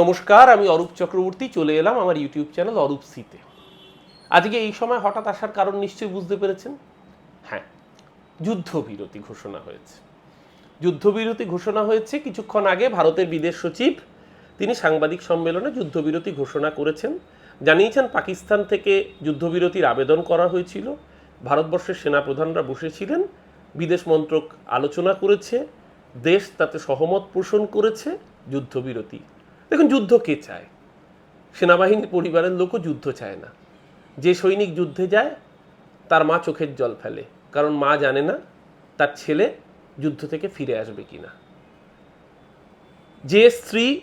নমস্কার, আমি অরূপ চক্রবর্তী, চলে এলাম আমার ইউটিউব চ্যানেল অরূপ সিতে। আজকে এই সময় হঠাৎ আসার কারণ নিশ্চয়ই বুঝতে পেরেছেন? হ্যাঁ যুদ্ধবিরতি ঘোষণা হয়েছে। যুদ্ধবিরতি ঘোষণা হয়েছে কিছুক্ষণ আগে ভারতের বিদেশ সচিব, তিনি সাংবাদিক সম্মেলনে যুদ্ধবিরতি ঘোষণা করেছেন। জানিয়েছেন পাকিস্তান থেকে যুদ্ধবিরতির আবেদন করা হয়েছিল। ভারতবর্ষের সেনাপ্রধানরা বসেছিলেন, বিদেশ মন্ত্রক আলোচনা করেছে, দেশ তাতে সহমত পোষণ করেছে, যুদ্ধবিরতি দেখুন, যুদ্ধ কে চায়? সেনাবাহিনীর পরিবারের লোকও যুদ্ধ চায় না। যে সৈনিক যুদ্ধে যায়, তার মা চোখের জল ফেলে, কারণ মা জানে না তার ছেলে যুদ্ধ থেকে ফিরে আসবে কিনা। যে স্ত্রী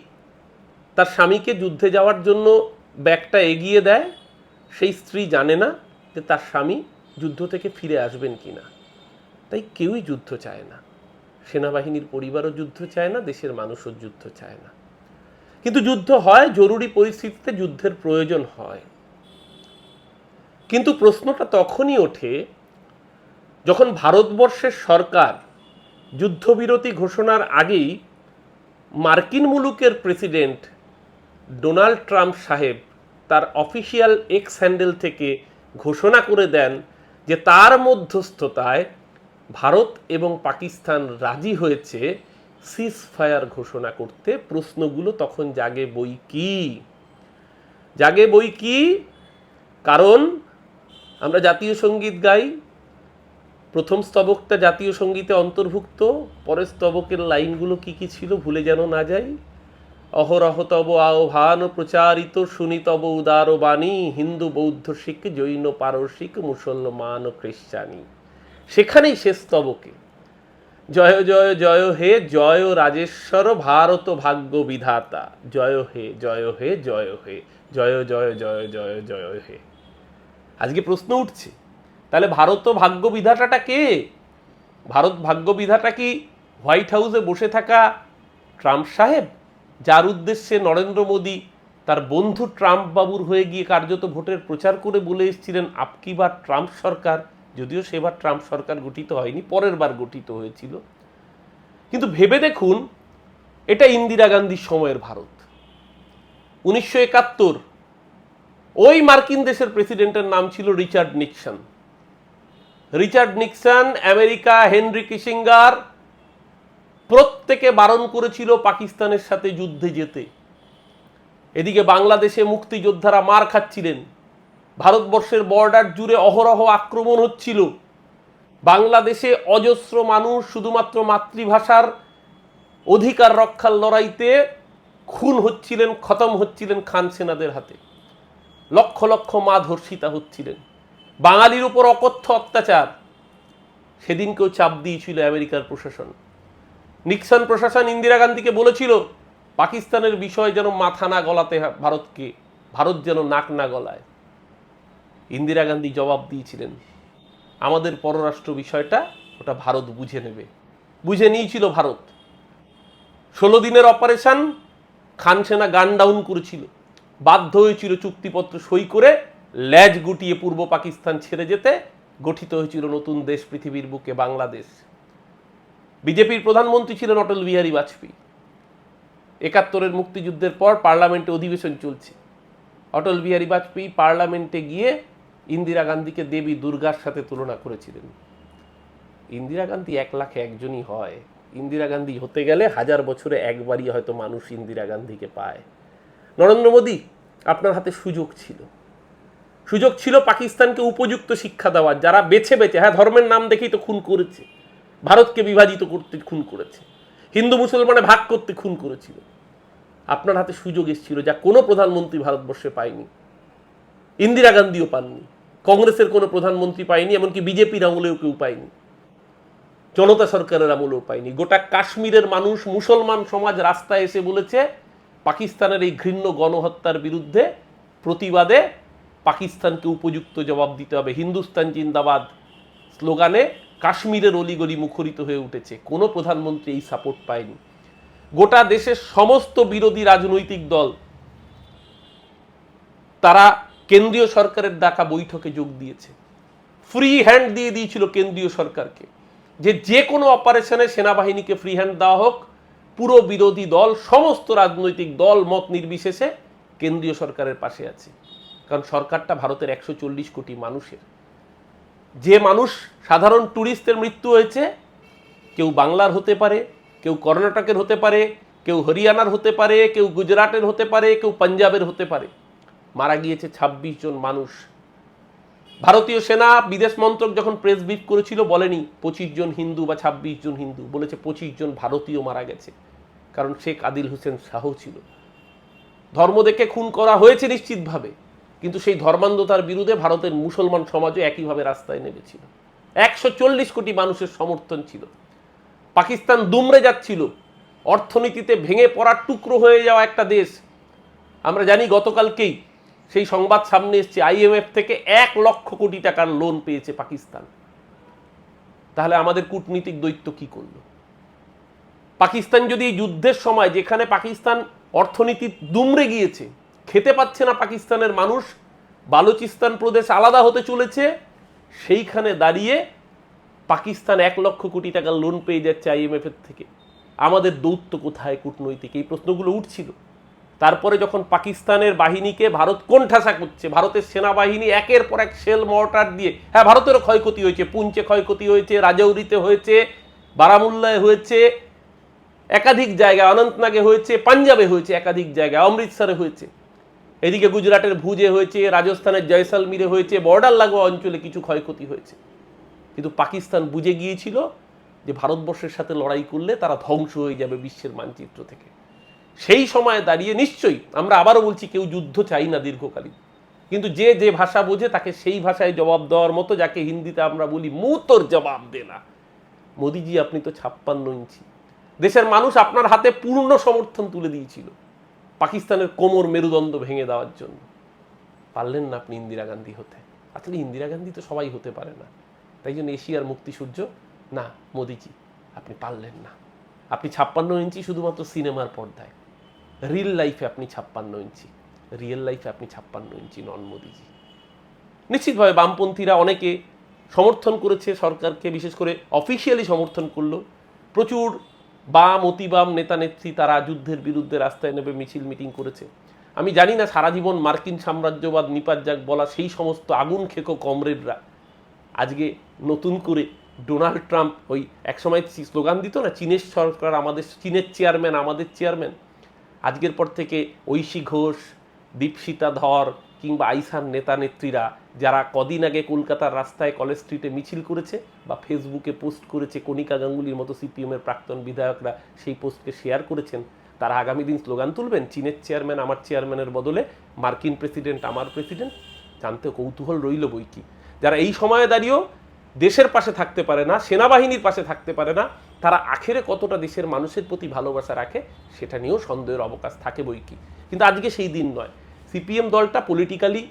তার স্বামীকে যুদ্ধে যাওয়ার জন্য ব্যাগটা এগিয়ে দেয়, সেই স্ত্রী জানে না যে তার স্বামী যুদ্ধ থেকে ফিরে আসবেন কিনা। তাই কেউই যুদ্ধ চায় না। সেনাবাহিনীর পরিবারও যুদ্ধ চায় না, দেশের মানুষও যুদ্ধ চায় না। কিন্তু যুদ্ধ হয়, জরুরি পরিস্থিতিতে যুদ্ধের প্রয়োজন হয়। কিন্তু প্রশ্নটা তখনই ওঠে যখন ভারতবর্ষের সরকার যুদ্ধবিরতি ঘোষণার আগেই মার্কিন মুলুকের প্রেসিডেন্ট ডোনাল্ড ট্রাম্প সাহেব তার অফিসিয়াল এক্স হ্যান্ডেল থেকে ঘোষণা করে দেন যে তার মধ্যস্থতায় ভারত এবং পাকিস্তান রাজি হয়েছে সিজ ফায়ার ঘোষণা করতে প্রশ্নগুলো তখন জাগে বই কি? জাগে বই কি? কারণ আমরা জাতীয় সংগীত গাই, প্রথম স্তবকটা জাতীয় সঙ্গীতে অন্তর্ভুক্ত, পরের স্তবকের লাইনগুলো কি কি ছিল ভুলে যেন না যাই? অহরহ তব আহ্বান প্রচারিত, শুনি তব উদার বাণী, হিন্দু, বৌদ্ধ, শিখ, জৈন, পারসিক, মুসলমান খ্রিস্টানি। সেখানেই শেষ স্তবকে জয় জয় জয় হে, জয় রাজেশ্বর, ভারত ভাগ্য বিধাতা। জয় হে জয় হে জয় হে, জয় জয় জয় জয় জয় হে। আজকে প্রশ্ন উঠছে, তাহলে ভারত ভাগ্য বিধাতাটা কে? ভারত ভাগ্য বিধাতা কি হোয়াইট হাউসে বসে থাকা ট্রাম্প সাহেব? যার উদ্দেশ্যে নরেন্দ্র মোদী তার বন্ধু ট্রাম্প বাবুর হয়ে গিয়ে কার্যত ভোটের প্রচার করে বলে এসেছিলেন, আপকি বার ট্রাম্প সরকার? যদিও সেবার ট্রাম্প সরকার গঠিত হয়নি, পরের বার গঠিত হয়েছিল। কিন্তু ভেবে দেখুন, এটা ইন্দিরা গান্ধীর সময়ের ভারত। উনিশশো একাত্তর, ওই মার্কিন দেশের প্রেসিডেন্টের নাম ছিল Richard Nixon. Richard Nixon, America, Henry Kissinger, প্রত্যেকে বারণ করেছিল পাকিস্তানের সাথে যুদ্ধে যেতে। এদিকে বাংলাদেশে মুক্তিযোদ্ধারা মার খাচ্ছিলেন। ভারতবর্ষের বর্ডার জুড়ে অহরহ আক্রমণ হচ্ছিল। বাংলাদেশে অজস্র মানুষ শুধুমাত্র মাতৃভাষার অধিকার রক্ষার লড়াইতে খুন হচ্ছিলেন, খতম হচ্ছিলেন খান সেনাদের হাতে। লক্ষ লক্ষ মা ধর্ষিতা হচ্ছিলেন। বাঙালির উপর অকথ্য অত্যাচার। সেদিনকেও চাপ দিয়েছিল আমেরিকার প্রশাসন। নিক্সন প্রশাসন ইন্দিরা গান্ধীকে বলেছিল, পাকিস্তানের বিষয় যেন মাথা না গলাতে ভারতকে, ভারত যেন নাক না গলায়। ইন্দিরা গান্ধী জবাব দিয়েছিলেন, আমাদের পররাষ্ট্র বিষয়টা ওটা ভারত বুঝে নেবে। বুঝে নিয়েছিল ভারত। ষোলো দিনের অপারেশন খানসেনা গান ডাউন করেছিল। বাধ্য হয়েছিল চুক্তিপত্র সই করে ল্যাজ গুটিয়ে পূর্ব পাকিস্তান ছেড়ে যেতে, গঠিত হয়েছিল নতুন দেশ পৃথিবীর বুকে বাংলাদেশ। বিজেপির প্রধানমন্ত্রী ছিলেন অটল বিহারী বাজপেয়ী। একাত্তরের মুক্তিযুদ্ধের পর পার্লামেন্টে অধিবেশন চলছে। অটল বিহারী বাজপেয়ী পার্লামেন্টে গিয়ে ইন্দিরা গান্ধীকে দেবী দুর্গার সাথে তুলনা করেছিলেন। ইন্দিরা গান্ধী এক লাখে একজনই হয়। ইন্দিরা গান্ধী হতে গেলে হাজার বছরে একবারই হয়তো মানুষ ইন্দিরা গান্ধীকে পায়। নরেন্দ্র মোদী, আপনার হাতে সুযোগ ছিল। সুযোগ ছিল পাকিস্তানকে উপযুক্ত শিক্ষা দেওয়ার। যারা বেছে বেছে হ্যাঁ ধর্মের নাম দেখেই তো খুন করেছে। ভারতকে বিভাজিত করতে খুন করেছে। হিন্দু মুসলমানে ভাগ করতে খুন করেছিল। আপনার হাতে সুযোগ এসেছিল যা কোনো প্রধানমন্ত্রী ভারতবর্ষে পায়নি। ইন্দিরা গান্ধীও পাননি। কংগ্রেসের কোনো প্রধানমন্ত্রী পায়নি, এমনকি বিজেপির আমলেও কেউ পায়নি। জনতা সরকারের আমলেও পায়নি। গোটা কাশ্মীরের মানুষ, মুসলমান সমাজ রাস্তায় এসে বলেছে, পাকিস্তানের এই ঘৃণ্য গণহত্যার বিরুদ্ধে প্রতিবাদে পাকিস্তানকে উপযুক্ত জবাব দিতে হবে। হিন্দুস্তান জিন্দাবাদ স্লোগানে কাশ্মীরের অলিগলি মুখরিত হয়ে উঠেছে। কোনো প্রধানমন্ত্রী এই সাপোর্ট পায়নি। গোটা দেশের সমস্ত বিরোধী রাজনৈতিক দল, তারা কেন্দ্রীয় সরকারের ডাকা বৈঠকে যোগ দিয়েছে। ফ্রি হ্যান্ড দিয়ে দিয়েছিল কেন্দ্রীয় সরকারকে। যে যে কোনো অপারেশনে সেনাবাহিনীকে ফ্রি হ্যান্ড দেওয়া হোক, পুরো বিরোধী দল, সমস্ত রাজনৈতিক দল, মত নির্বিশেষে কেন্দ্রীয় সরকারের পাশে আছে। কারণ সরকারটা ভারতের একশো চল্লিশ কোটি মানুষের। যে মানুষ সাধারণ ট্যুরিস্টের মৃত্যু হয়েছে, কেউ বাংলার হতে পারে, কেউ কর্ণাটকের হতে পারে, কেউ হরিয়ানার হতে পারে, কেউ গুজরাটের হতে পারে, কেউ পাঞ্জাবের হতে পারে। মারা গিয়েছে ২৬ জন মানুষ। ভারতীয় সেনা বিদেশ মন্ত্রক যখন প্রেস ব্রিফ করেছিল, বলেনি পঁচিশ জন হিন্দু বা ২৬ জন হিন্দু, বলেছে পঁচিশ জন ভারতীয় মারা গেছে। কারণ শেখ আদিল হোসেন শাহ ছিল। ধর্ম দেখে খুন করা হয়েছে নিশ্চিতভাবে, কিন্তু সেই ধর্মান্ধতার বিরুদ্ধে ভারতের মুসলমান সমাজও একইভাবে রাস্তায় নেমেছিল। একশো চল্লিশ কোটি মানুষের সমর্থন ছিল। পাকিস্তান দুমড়ে যাচ্ছিল। অর্থনীতিতে ভেঙে পড়ার টুকরো হয়ে যাওয়া একটা দেশ। আমরা জানি গতকালকেই সেই সংবাদ সামনে এসছে আইএমএফ থেকে এক লক্ষ কোটি টাকার লোন পেয়েছে পাকিস্তান। তাহলে আমাদের কূটনীতিক দৈত্য কি করল? পাকিস্তান যদি এই যুদ্ধের সময় যেখানে পাকিস্তান অর্থনীতি দুমড়ে গিয়েছে, খেতে পাচ্ছে না পাকিস্তানের মানুষ, বালুচিস্তান প্রদেশ আলাদা হতে চলেছে, সেইখানে দাঁড়িয়ে পাকিস্তান এক লক্ষ কোটি টাকার লোন পেয়ে যাচ্ছে আইএমএফ এর থেকে। আমাদের দৌত্য কোথায় কূটনৈতিক? এই প্রশ্নগুলো উঠছিল। তারপরে যখন পাকিস্তানের বাহিনীকে ভারত কোণঠাসা করছে, ভারতের সেনাবাহিনী একের পর এক শেল মর্টার দিয়ে হ্যাঁ ভারতেরও ক্ষয়ক্ষতি হয়েছে, পুঞ্চে ক্ষয়ক্ষতি হয়েছে, রাজৌরিতে হয়েছে, বারামুল্লায় হয়েছে, একাধিক জায়গায় অনন্তনাগে হয়েছে, পাঞ্জাবে হয়েছে একাধিক জায়গায়, অমৃতসরে হয়েছে। এদিকে গুজরাটের ভুজে হয়েছে, রাজস্থানের জয়সালমিরে হয়েছে, বর্ডার লাগোয়া অঞ্চলে কিছু ক্ষয়ক্ষতি হয়েছে। কিন্তু পাকিস্তান বুঝে গিয়েছিল যে ভারতবর্ষের সাথে লড়াই করলে তারা ধ্বংস হয়ে যাবে বিশ্বের মানচিত্র থেকে। সেই সময় দাঁড়িয়ে নিশ্চয়ই আমরা আবারও বলছি কেউ যুদ্ধ চাই না দীর্ঘকালীন। কিন্তু যে যে ভাষা বোঝে তাকে সেই ভাষায় জবাব দেওয়ার মতো, যাকে হিন্দিতে আমরা বলি মুতর জবাব দে না মোদিজি, আপনি তো ছাপ্পান্ন ইঞ্চি। দেশের মানুষ আপনার হাতে পূর্ণ সমর্থন তুলে দিয়েছিল পাকিস্তানের কোমর মেরুদণ্ড ভেঙে দেওয়ার জন্য। পারলেন না আপনি ইন্দিরা গান্ধী হতে। আসলে ইন্দিরা গান্ধী তো সবাই হতে পারে না। তাই জন্য এশিয়ার মুক্তি সূর্য না, মোদিজি, আপনি পারলেন না। আপনি ছাপ্পান্ন ইঞ্চি শুধুমাত্র সিনেমার পর্দায়। রিয়েল লাইফে আপনি ছাপ্পান্ন ইঞ্চি। রিয়েল লাইফে আপনি ছাপ্পান্ন ইঞ্চি নন মোদিজি। নিশ্চিতভাবে বামপন্থীরা অনেকে সমর্থন করেছে সরকারকে, বিশেষ করে অফিসিয়ালি সমর্থন করল। প্রচুর বাম, অতিবাম নেতা, নেত্রী তারা যুদ্ধের বিরুদ্ধে রাস্তায় নেবে মিছিল মিটিং করেছে। আমি জানি না, সারা জীবন মার্কিন সাম্রাজ্যবাদ, নিপাত যাক বলা সেই সমস্ত আগুন খেকো কমরেডরা। আজকে নতুন করে ডোনাল্ড ট্রাম্প ওই একসময় স্লোগান দিত না, চীনের সরকার, আমাদের চীনের চেয়ারম্যান, আমাদের চেয়ারম্যান। আজকের পর থেকে ঐশী ঘোষ, দীপশিতা ধর কিংবা আইসার নেতা নেত্রীরা, যারা কদিন আগে কলকাতার রাস্তায় কলেজ স্ট্রিটে মিছিল করেছে বা ফেসবুকে পোস্ট করেছে কণিকা গাঙ্গুলির মতো সিপিএমের প্রাক্তন বিধায়করা, সেই পোস্টকে শেয়ার করেছেন, তারা আগামী দিন স্লোগান তুলবেন, চীনের চেয়ারম্যান আমার চেয়ারম্যানের বদলে, মার্কিন প্রেসিডেন্ট আমার প্রেসিডেন্ট জানতে কৌতূহল রইল বই কি যারা এই সময়ে দাঁড়িয়েও দেশের পাশে থাকতে পারে না, সেনাবাহিনীর পাশে থাকতে পারে না, তারা আখেরে কতটা দেশের মানুষের প্রতি ভালোবাসা রাখে সেটা নিয়েও সন্দেহের অবকাশ থাকে বই কি। কিন্তু আজকে সেই দিন নয়। সিপিএম দলটা পলিটিক্যালি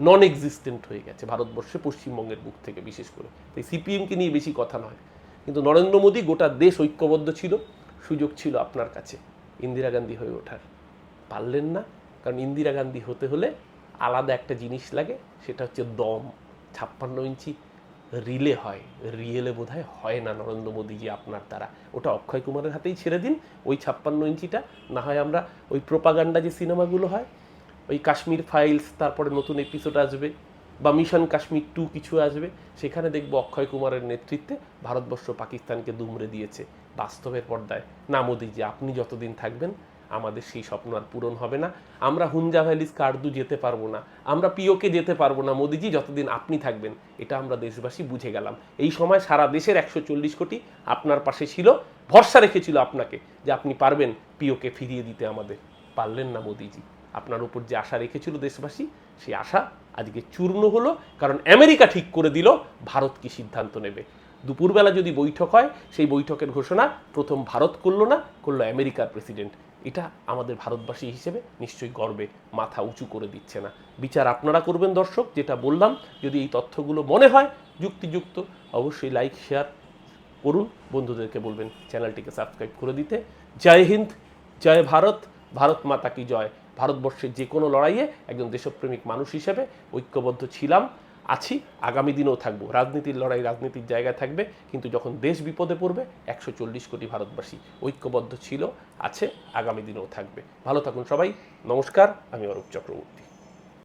নন এক্সিস্টেন্ট হয়ে গেছে ভারতবর্ষে পশ্চিমবঙ্গের বুক থেকে বিশেষ করে। তাই সিপিএমকে নিয়ে বেশি কথা নয়। কিন্তু নরেন্দ্র মোদী গোটা দেশ ঐক্যবদ্ধ ছিল, সুযোগ ছিল আপনার কাছে ইন্দিরা গান্ধী হয়ে ওঠার। পারলেন না, কারণ ইন্দিরা গান্ধী হতে হলে আলাদা একটা জিনিস লাগে, সেটা হচ্ছে দম, ছাপ্পান্ন ইঞ্চি রিলে হয়, রিয়েলে বোধ হয় না নরেন্দ্র মোদীজি আপনার দ্বারা। ওটা অক্ষয় কুমারের হাতেই ছেড়ে দিন, ওই ছাপ্পান্ন ইঞ্চিটা। না হয় আমরা ওই প্রোপাগান্ডা যে সিনেমাগুলো হয়, ওই কাশ্মীর ফাইলস তারপরে নতুন এপিসোড আসবে, বা মিশন কাশ্মীর টু কিছু আসবে, সেখানে দেখব অক্ষয় কুমারের নেতৃত্বে ভারতবর্ষ পাকিস্তানকে দুমড়ে দিয়েছে বাস্তবের পর্দায়। না মোদিজি, আপনি যতদিন থাকবেন আমাদের সেই স্বপ্ন আর পূরণ হবে না। আমরা হুঞ্জা ভ্যালিস কার্দু যেতে পারব না। আমরা পিওকে যেতে পারব না। মোদিজি যতদিন আপনি থাকবেন, এটা আমরা দেশবাসী বুঝে গেলাম। এই সময় সারা দেশের একশো চল্লিশ কোটি আপনার পাশে ছিল। ভরসা রেখেছিল আপনাকে যে আপনি পারবেন পিওকে ফিরিয়ে দিতে আমাদের। পারলেন না মোদিজি। আপনার উপর যে আশা রেখেছিল দেশবাসী, সেই আশা আজকে চূর্ণ হলো। কারণ আমেরিকা ঠিক করে দিল, ভারত কি সিদ্ধান্ত নেবে? দুপুরবেলা যদি বৈঠক হয়, সেই বৈঠকের ঘোষণা প্রথম ভারত করল না, করল আমেরিকার প্রেসিডেন্ট। এটা আমাদের ভারতবাসী হিসেবে নিশ্চয়ই গর্বে মাথা উঁচু করে দিচ্ছে না। বিচার আপনারা করবেন দর্শক, যেটা বললাম, যদি এই তথ্যগুলো মনে হয় যুক্তিযুক্ত, অবশ্যই লাইক, শেয়ার করুন। বন্ধুদেরকে বলবেন চ্যানেলটিকে সাবস্ক্রাইব করে দিতে। জয় হিন্দ, জয় ভারত ভারত মাতা কি জয়? ভারতবর্ষের যে কোনো লড়াইয়ে একজন দেশপ্রেমিক মানুষ হিসেবে ঐক্যবদ্ধ ছিলাম। আছি, আগামী দিনেও থাকব। রাজনীতির লড়াই রাজনীতির জায়গায় থাকবে, কিন্তু যখন দেশ বিপদে পড়বে, একশো চল্লিশ কোটি ভারতবাসী ঐক্যবদ্ধ ছিল, আছে, আগামী দিনেও থাকবে। ভালো থাকুন সবাই, নমস্কার, আমি অরূপ চক্রবর্তী।